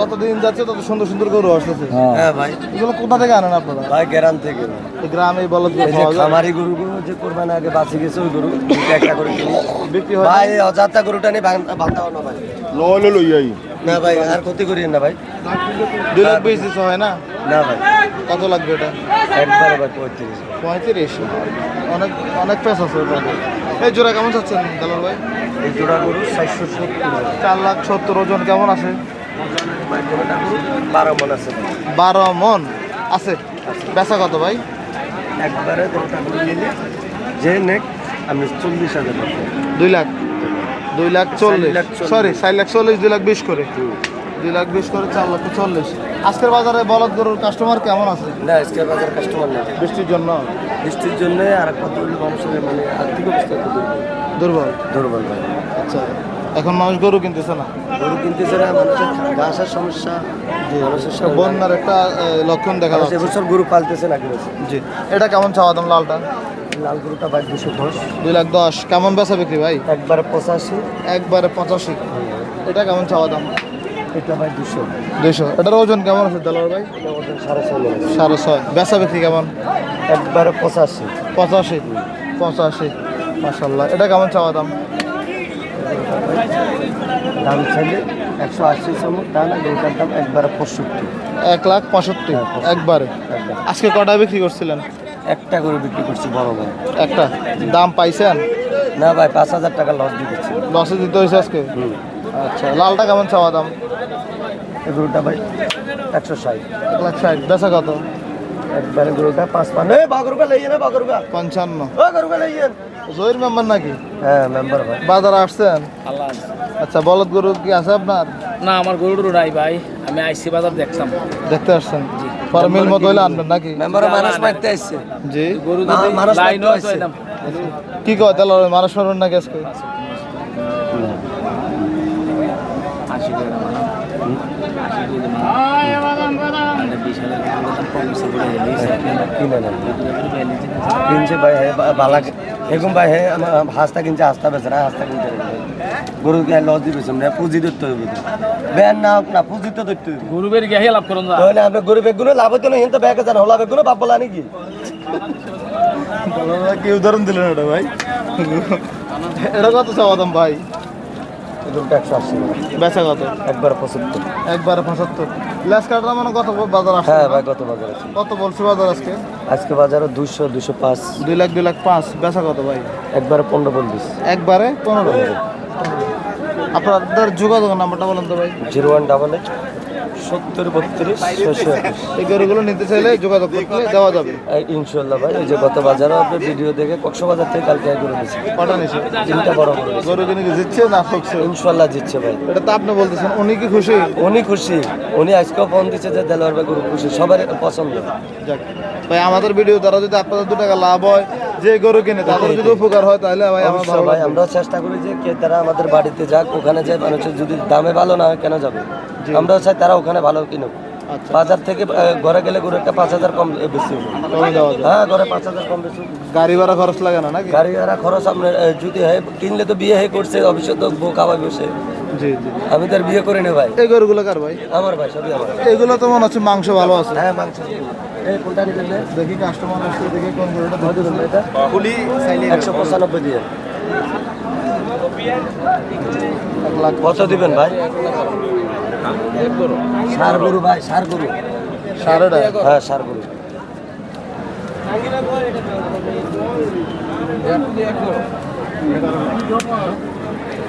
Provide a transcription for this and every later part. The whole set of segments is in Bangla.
যত দিন যাচ্ছে তত সুন্দর সুন্দর গরু আসতেছে। হ্যাঁ। ভাই। এগুলো কোথা থেকে আনেন আপনারা? ভাই গ্রাম থেকে। গ্রামে বলদ খামারি গরুগুলো যে কোরবানি আগে বাঁচি গেছে ওই গরু দুটো একটা করে কিনি। বিক্রি হয় ভাই অজাতা গরুটা নিয়ে বাঁধা না ভাই। নইলে লইয়াই না ভাই আর ক্ষতি করি না ভাই। দুই লাখ বিশ দিতে হয় না? না ভাই। কত লাগবে এটা? একবারে ভাই পঁয়ত্রিশ। পঁয়ত্রিশ? অনেক অনেক পেস আছে ওটাতে এই জোড়া কেমন চাচ্ছেন দালাল ভাই? এই জোড়া গরু চারশো সত্তর। চার লাখ সত্তর ওজন কেমন আছে? বারো মন আছে। বারো মন আছে। বেচা কত ভাই? একবারে যে নেক আমি চল্লিশ হাজার দুই লাখ। দুই লাখ চল্লিশ। সরি চার লাখ চল্লিশ দুই লাখ বিশ করে। দুই লাখ বিশ করে চার লাখ চল্লিশ। আজকের বাজারে বলদ গরুর কাস্টমার কেমন আছে? না আজকে বাজার কাস্টমার নেই। বৃষ্টির জন্য? বৃষ্টির জন্য আর একটা দুর্বল মানুষের মানে আর্থিক অবস্থা দুর্বল দুর্বল? দুর্বল। ভাই আচ্ছা। এখন মানুষ গরু কিনতেছে না। গরু কিনতেছে না মানুষের ঘাসের সমস্যা মানুষের বন্যার একটা লক্ষণ দেখা যাচ্ছে। এবছর গরু পালতেছে না জি। এটা কেমন চাওয়া দাম লালটা? লাল গরুটা ভাই দুশো দশ। দুই লাখ দশ। কেমন বেচা বিক্রি ভাই? একবারে পঁচাশি। একবারে পঁচাশি। এটা কেমন চাওয়া দাম? এটা ভাই দুশো। দুইশো। এটার ওজন কেমন আছে দালার ভাই? ওদের সাড়ে ছয় সাড়ে ছয়। বেচা বিক্রি কেমন? একবারে পঁচাশি। পঁচাশি। পঁচাশি। মাসাল্লাহ এটা কেমন চাওয়া দাম? দাম চাইলে একশো আশি চামচ দাম আর গরুটার দাম একবারে পঁয়ষট্টি। এক লাখ পঁয়ষট্টি একবারে। একবার। আজকে কটা বিক্রি করছিলেন? একটা গরু বিক্রি করছি বড় ভাই একটা। দাম পাইছেন? না ভাই পাঁচ হাজার টাকা লস দিচ্ছি লসে দিতে হয়েছে আজকে? আচ্ছা। লালটা কেমন চাওয়া দাম? এই গরুটা ভাই একশো ষাট। এক লাখ ষাট। বেচা কত? একবারে গরুটা পাঁচ পান। এই পঞ্চান্ন। জহির মেম্বার নাকি? হ্যাঁ মেম্বার ভাই। বাজারে আসছেন? আচ্ছা বলদ গরু কি আছে আপনার? না আমার গরুর নাই ভাই। আমি আইসি বাজার দেখলাম দেখতে আসছেন? পরে মিল মতো হইলে আনবেন নাকি? মেম্বার মানুষ মারতে আসছে জি। গরু মানুষ তো আসছে। কি কয় তাহলে মানুষ মারবেন নাকি আজকে? কিনছে ভাই বালা এরকম ভাই হাঁসটা কিনছে হাঁসটা বেছে না হাঁসটা কিনছে গরু কে লস দিবে না পুঁজি ধরতে হবে ব্যান না হোক না পুঁজি তো ধরতে হবে গরু বের গিয়ে লাভ করুন তাহলে আমরা গরু বেগুনো লাভ হতো না হিন তো ব্যাগে জানা হলা বেগুনো বাপ বলা নাকি কি উদাহরণ দিলেন এটা ভাই? এটা কত চাওয়া দাম ভাই? গরুটা একশো আশি বেচা কত? একবার পঁচাত্তর। একবারে পঁচাত্তর। লেস কাটার মানে কত বাজার আসছে? হ্যাঁ ভাই কত বাজার আছে। কত বলছে বাজার আজকে? আজকে বাজারে দুশো দুশো পাঁচ। দুই লাখ দুই লাখ পাঁচ। বেচা কত ভাই? একবারে পনেরো বলবিস একবারে পনেরো আপনাদের যোগাযোগ নাম্বারটা বলেন তো ভাই। Zero one double eight. সত্তর বত্রিশ একুশ। এই গরুগুলো নিতে চাইলে যোগাযোগ করলে দেওয়া যাবে। ইনশাল্লাহ ভাই এই যে গত বাজারও আপনি ভিডিও দেখে কক্সবাজার থেকে কালকে করে দিয়েছি কটা তিনটা বড় করে গরু কিনে জিতছে না ঠকছে ইনশাল্লাহ জিতছে ভাই। এটা তো আপনি বলতেছেন উনি কি খুশি? উনি খুশি। উনি আজকেও ফোন দিচ্ছে যে দেলোয়ার ভাই গরু খুশি। সবার পছন্দ। ভাই আমাদের ভিডিও দ্বারা যদি আপনাদের দু টাকা লাভ হয় যে গরু কিনে তাদের যদি উপকার হয় তাহলে ভাই আমার ভালো ভাই। আমরাও চেষ্টা করি যে কে তারা আমাদের বাড়িতে যাক ওখানে যায় মানুষের যদি দামে ভালো না হয় কেন যাবে? আমরাও চাই তারা ওখানে ভালো কিনুক। আচ্ছা। বাজার থেকে ঘরে গেলে গরু একটা পাঁচ হাজার কম বেশি হ্যাঁ ঘরে পাঁচ হাজার কম বেশি। গাড়ি ভাড়া খরচ লাগে না নাকি? গাড়ি ভাড়া খরচ আপনার যদি হয় কিনলে তো বিয়ে হয়ে করছে অবশ্যই তো বউ খাওয়াই বসে জি জি। আমি তো আর বিয়ে করে নে ভাই। এই গরুগুলো কার ভাই? আমার ভাই সবই আমার। এগুলো তো মনে হচ্ছে মাংস ভালো আছে। হ্যাঁ মাংস। এই কোনটা নিবেন দেখি কাস্টমার আসছে দেখি কোন গরুটা কত দিবেন এটা? ফুলি একশো পঁচানব্বই দিয়ে। এক লাখ কত দিবেন ভাই? সার গরু ভাই সার গরু। সাড়েটা হ্যাঁ সার গরু।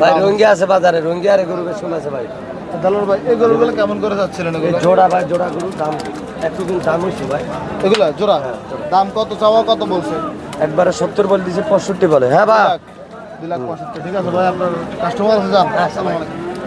ভাই রঙ্গিয়া আছে বাজারে রঙ্গি আর গরু বেশ আছে ভাই। দালার ভাই এই গরুগুলো কেমন করে যাচ্ছিলেন জোড়া ভাই জোড়া গরু দাম একটু কিন্তু দাম হয়েছে ভাই। এগুলো জোড়া? দাম কত চাওয়া কত বলছে? একবারে সত্তর বলে দিছে পঁয়ষট্টি বলে। হ্যাঁ ভাই। দুই লাখ পঁয়ষট্টি। ঠিক আছে ভাই আপনার কাস্টমার আছে যান।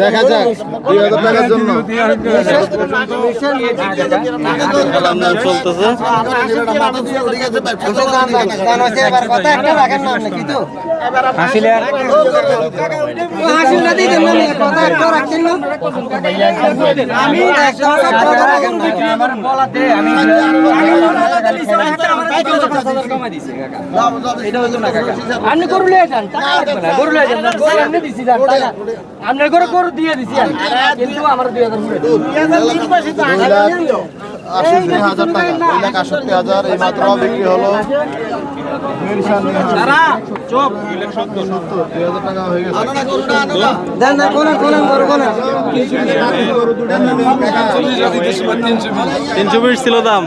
দেখা যাক দুই হাজার টাকার জন্য চলতেছে আপনি গরু লিয়ে যান টাকা লাগবে না গরু লিয়ে যান না, এমনি দিছি যান টাকা। আপনার গরু গরু দিয়ে দিছি কিন্তু আমার দুই হাজার আষট্টি হাজার টাকা। দুই লাখ আষট্টি হাজার এই মাত্র বিক্রি হলো হয়ে। তিনশো বিশ ছিল দাম।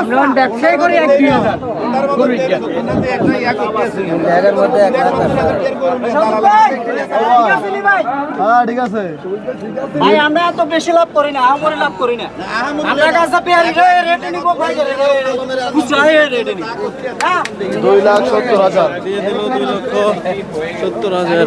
আমরা ব্যবসায় করি এক দুই হাজার। জায়গার মধ্যে এক হ্যাঁ ঠিক আছে ভাই। আমরা এত বেশি লাভ করি না আমরে লাভ করি না। আমরা কাছে পেয়ারি রেটে নিব ভাই খুচরা রেটে নিব দুই লাখ সত্তর হাজার। দিয়ে দিল দুই লক্ষ সত্তর হাজার।